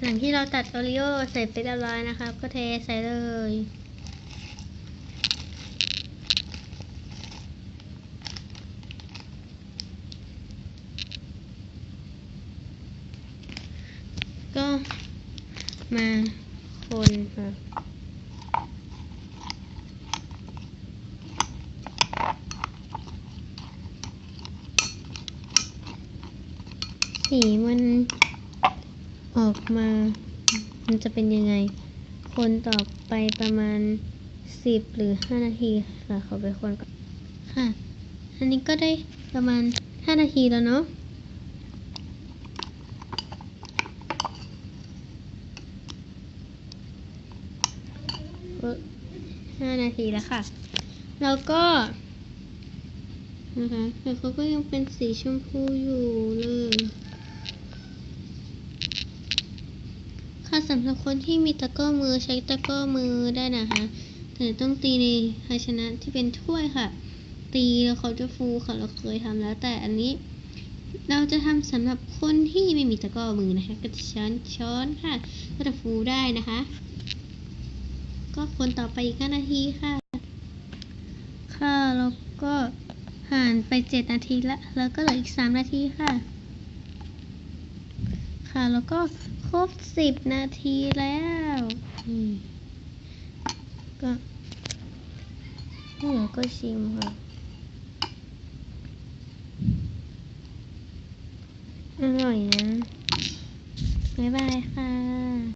หลังที่เราตัดโอริโอเสร็จไปเรียบร้อยนะครับ ก็เทใส่เลยก็มาคนค่ะสีมัน ออกมา มันจะเป็นยังไง คนต่อไปประมาณสิบหรือห้านาทีค่ะขอไปคนก่อนค่ะ อันนี้ก็ได้ประมาณห้านาทีแล้วเนาะห้านาทีแล้วค่ะ แล้วก็นะคะแต่เขาก็ยังเป็นสีชมพูอยู่เลย ค่ะสำหรับคนที่มีตะก้อมือใช้ตะก้อมือได้นะคะแต่ต้องตีในภาชนะที่เป็นถ้วยค่ะ ตีแล้วเขาจะฟูค่ะเราเคยทำแล้ว แต่อันนี้ เราจะทำสำหรับคนที่ไม่มีตะก้อมือนะคะก็จะช้อนช้อนค่ะ ก็จะฟูได้นะคะ ก็คนต่อไปอีกห้านาทีค่ะ ค่ะแล้วก็ผ่านไปเจ็ดนาทีแล้วแล้วก็เหลืออีกสามนาทีค่ะ แล้วก็ครบสิบนาทีแล้วก็เหลือก็ชิมค่ะอร่อยนะ